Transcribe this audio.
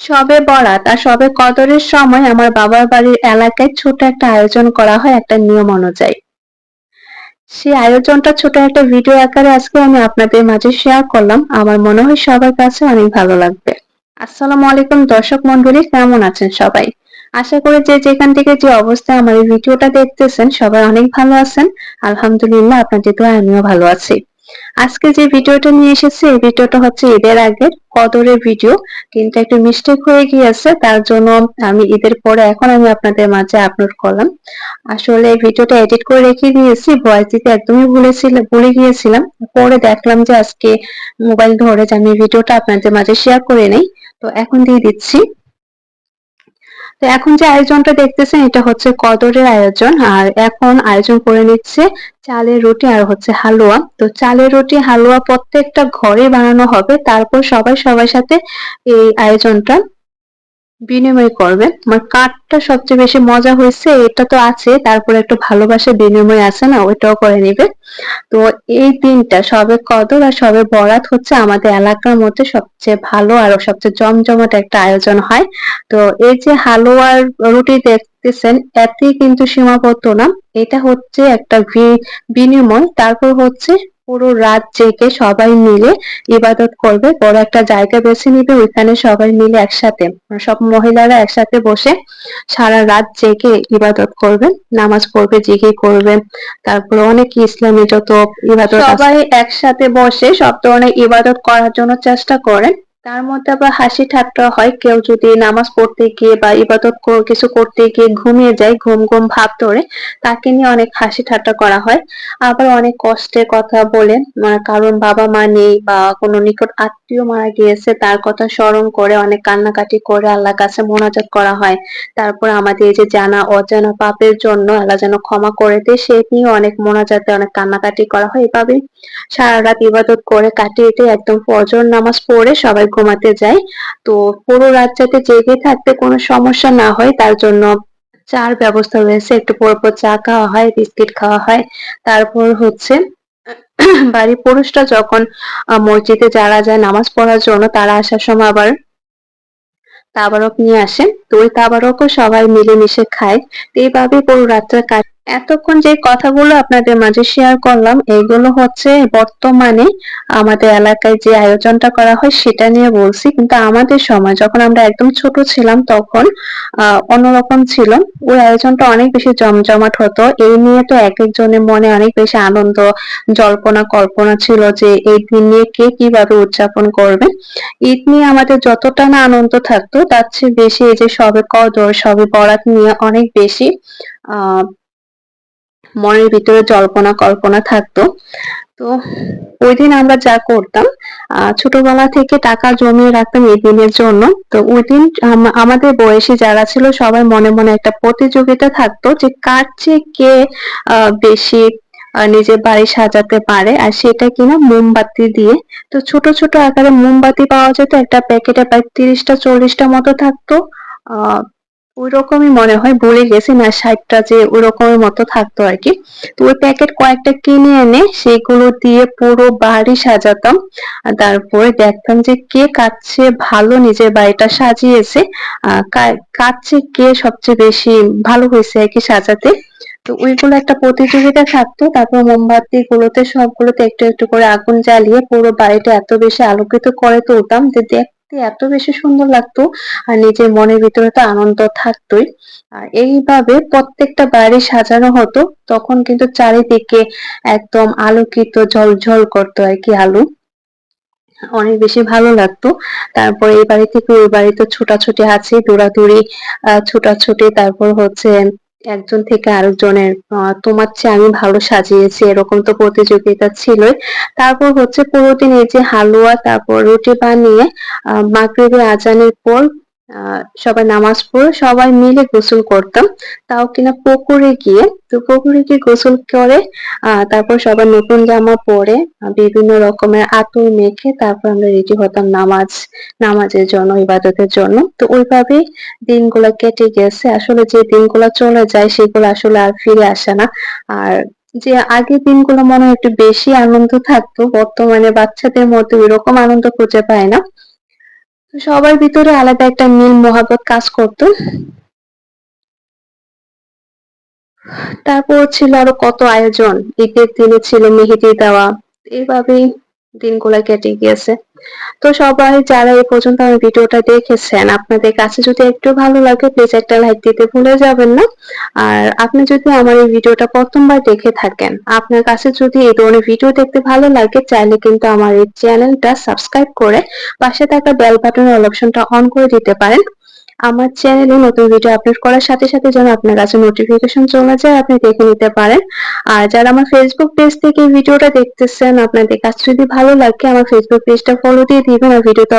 সবে বরাত আর সবে কদরের সময় আমার বাবার বাড়ির এলাকায় ছোট একটা আয়োজন করা হয় একটা নিয়ম অনুযায়ী। সেই আয়োজনটা ছোট একটা ভিডিও আকারে আজকে আমি আপনাদের মাঝে শেয়ার করলাম। আমার মনে হয় সবার কাছে অনেক ভালো লাগবে। আসসালামু আলাইকুম দর্শক মন্ডলী কেমন আছেন সবাই? আশা করি যে যেখান থেকে যে অবস্থায় আমার এই ভিডিওটা দেখতেছেন, সবাই অনেক ভালো আছেন। আলহামদুলিল্লাহ, আপনাদের দোয়া আমিও ভালো আছি। আজকে যে ভিডিওটা নিয়ে এসেছি, এই ভিডিওটা হচ্ছে ঈদের আগের কদরের ভিডিও। কিন্তু একটু মিস্টেক হয়ে গিয়েছে, তার জন্য আমি ঈদের পরে এখন আমি আপনাদের মাঝে আপলোড করলাম। আসলে ভিডিওটা এডিট করে রেখে দিয়েছি ভয়েস দিতে একদমই ভুলেছিলাম ভুলে গিয়েছিলাম। পরে দেখলাম যে আজকে মোবাইল ধরে যে আমি ভিডিওটা আপনাদের মাঝে শেয়ার করে নেই। তো এখন দিয়ে দিচ্ছি। তো এখন যে আয়োজনটা দেখতেছেন, এটা হচ্ছে কদরের আয়োজন। আর এখন আয়োজন করে নিচ্ছে চালের রুটি আর হচ্ছে হালুয়া। তো চালের রুটি, হালুয়া প্রত্যেকটা ঘরে বানানো হবে। তারপর সবাই সবার সাথে এই আয়োজনটা বিনিময় করবেন আমার কাঠটা সবচেয়ে বেশি মজা হয়েছে, এটা তো আছে, তারপরে একটা ভালোবাসা বিনিময় আছে না, ওইটাও করে নিবে। তো এই দিনটা সবে কদর আর সবে বরাত হচ্ছে আমাদের এলাকার মধ্যে সবচেয়ে ভালো আর সবচেয়ে জমজমাট একটা আয়োজন হয়। তো এই যে হালুয়ার রুটি দেখতেছেন, এতেই কিন্তু সীমাবদ্ধ না। এটা হচ্ছে একটা বিনিময়, তারপর হচ্ছে পুরো রাত জেগে সবাই মিলে ইবাদত করবে। বড় একটা জায়গা বেছে নিবে, ওইখানে সবাই মিলে একসাথে, সব মহিলারা একসাথে বসে সারা রাত জেগে ইবাদত করবে, নামাজ পড়বে জেগে করবে। তারপরে অনেক ইসলামী যত ইবাদত সবাই একসাথে বসে সব ধরনের ইবাদত করার জন্য চেষ্টা করেন তার মধ্যে আবার হাসি ঠাট্টা হয়। কেউ যদি নামাজ পড়তে গিয়ে বা ইবাদত কিছু করতে গিয়ে ঘুমিয়ে যায়, ঘুম ঘুম ভাব ধরে, তাকে নিয়ে অনেক হাসি ঠাট্টা করা হয়। আবার অনেক কষ্টের কথা বলে কারণ বাবা মা নেই বা কোনো নিকট আত্মীয় মারা গিয়েছে, তার কথা স্মরণ করে অনেক কান্নাকাটি করে আল্লাহ কাছে মোনাজাত করা হয়। তারপর আমাদের যে জানা, অজানা পাপের জন্য আল্লাহ যেন ক্ষমা করে দেয়, সে নিয়ে অনেক মোনাজাতে অনেক কান্নাকাটি করা হয়। এভাবে সারা রাত ইবাদত করে কাটিয়ে একদম ফজর নামাজ পড়ে সবাই ঘুমাতে যায় তো পুরো রাত যাতে জেগে থাকতে কোনো সমস্যা না হয়, তার জন্য চার ব্যবস্থা রয়েছে। একটু পর পর চা খাওয়া হয়, বিস্কিট খাওয়া হয়। তারপর হচ্ছে, বাড়ির পুরুষরা যখন মসজিদে যারা যায় নামাজ পড়ার জন্য, তারা আসার সময় আবার তাবারক নিয়ে আসে। তো ওই তাবারকও সবাই মিলেমিশে খায়। তো এইভাবে পুরো রাতটা এতক্ষণ যে কথাগুলো আপনাদের মাঝে শেয়ার করলাম, এগুলো হচ্ছে বর্তমানে আমাদের এলাকায় যে আয়োজনটা করা হয় সেটা নিয়ে বলছি। কিন্তু আমাদের সময়, যখন আমরা একদম ছোট ছিলাম তখন অন্যরকম ছিল। ওই আয়োজনটা অনেক বেশি জমজমাট হতো। এই নিয়ে তো এক একজনের মনে অনেক বেশি আনন্দ, জল্পনা, কল্পনা ছিল যে এই দিন নিয়ে কে কীভাবে উদযাপন করবে। ঈদ নিয়ে আমাদের যতটা না আনন্দ থাকতো, তার চেয়ে বেশি এই যে সবে কদর, সবে বরাত নিয়ে অনেক বেশি, আহ মনের ভিতরে জল্পনা, কল্পনা থাকতো। তো ওই দিন আমরা যা করতাম ছোটবেলা থেকে টাকা জমিয়ে রাখতাম এই দিনের জন্য। তো ওই দিন আমাদের বয়সী যারা ছিল, সবাই মনে মনে একটা প্রতিযোগিতা থাকতো যে কার চেয়ে কে বেশি নিজের বাড়ি সাজাতে পারে আর সেটা কিনা মোমবাতি দিয়ে। তো ছোট ছোট আকারে মোমবাতি পাওয়া যেত, একটা প্যাকেটে প্রায় তিরিশটা, চল্লিশটা মতো থাকতো। আহ ওই রকমই মনে হয় ভুলে গেছি না, ষাটটা যে ওই রকমের মতো থাকতো আর কি। তো ওই প্যাকেট কয়েকটা কিনে এনে সেগুলো দিয়ে পুরো বাড়ি সাজাতাম। তারপরে দেখতাম যে কে কাছে ভালো নিজের বাড়িটা সাজিয়েছে। কাছে কে সবচেয়ে বেশি ভালো হয়েছে আর কি সাজাতে। তো ওইগুলো একটা প্রতিযোগিতা থাকতো, তারপর মোমবাতি গুলোতে সবগুলোতে একটু একটু করে আগুন জ্বালিয়ে পুরো বাড়িটা এত বেশি আলোকিত করে তুলতাম যে দেখতে এত বেশি সুন্দর লাগতো আর নিজের মনের ভিতরে তো আনন্দ থাকতোই। এইভাবে প্রত্যেকটা বাড়ি সাজানো হতো, তখন কিন্তু চারিদিকে একদম আলোকিত, ঝলঝল করতো আর কি আলো। অনেক বেশি ভালো লাগতো। তারপর এই বাড়ি থেকে ওই বাড়িতে ছোটাছুটি আছে, দৌড়াদৌড়ি, আহ, ছোটাছুটি, তারপর হচ্ছে একজন থেকে আরেকজনের তোমার চেয়ে আমি ভালো সাজিয়েছি, এরকম তো প্রতিযোগিতা ছিলই। তারপর হচ্ছে পুরো দিন এই যে হালুয়া, তারপর রুটি বানিয়ে, আহ, মাগরিবের আজানের পর সবাই নামাজ পড়ে, সবাই মিলে গোসল করতাম। তাও কিনা পুকুরে গিয়ে, তো পুকুরে গিয়ে গোসল করে তারপর সবাই নতুন জামা পরে বিভিন্ন রকমের আতর মেখে তারপর আমরা রেডি হতাম নামাজ, নামাজের জন্য, ইবাদতের জন্য। তো ওইভাবে দিনগুলো কেটে গেছে। আসলে যে দিনগুলো চলে যায়, সেগুলো আসলে আর ফিরে আসে না। আর যে আগের দিনগুলো মনে হয় একটু বেশি আনন্দ থাকতো, বর্তমানে বাচ্চাদের মধ্যে ওইরকম আনন্দ খুঁজে পায় না। সবার ভিতরে আলাদা একটা মিল মহাবত কাজ করত। তারপর ছিল আরও কত আয়োজন, ঈদের দিনে ছিল মেহেদি দেওয়া, এইভাবেই দিনগুলা কেটে গিয়েছে। তো সবাই যারা এই পর্যন্ত আমার ভিডিওটা দেখেছেন, আপনাদের কাছে যদি একটু ভালো লাগে প্লিজ একটা লাইক দিতে ভুলে যাবেন না। আর আপনি যদি আমার এই ভিডিওটা প্রথমবার দেখে থাকেন, আপনার কাছে যদি এই ধরনের ভিডিও দেখতে ভালো লাগে, চাইলে কিন্তু আমার এই চ্যানেলটা সাবস্ক্রাইব করে পাশে থাকা বেল বাটনের অপশনটা অন করে দিতে পারেন। আমার চ্যানেলে নতুন ভিডিও আপলোড করার সাথে সাথে যেন আপনার কাছে নোটিফিকেশন চলে যায়, আপনি দেখে নিতে পারেন। আর যারা আমার ফেসবুক পেজ থেকে ভিডিওটা দেখতেছেন, আপনাদের কাছে যদি ভালো লাগে, আমার ফেসবুক পেজটা ফলো দিয়ে দিবেন আর ভিডিওটা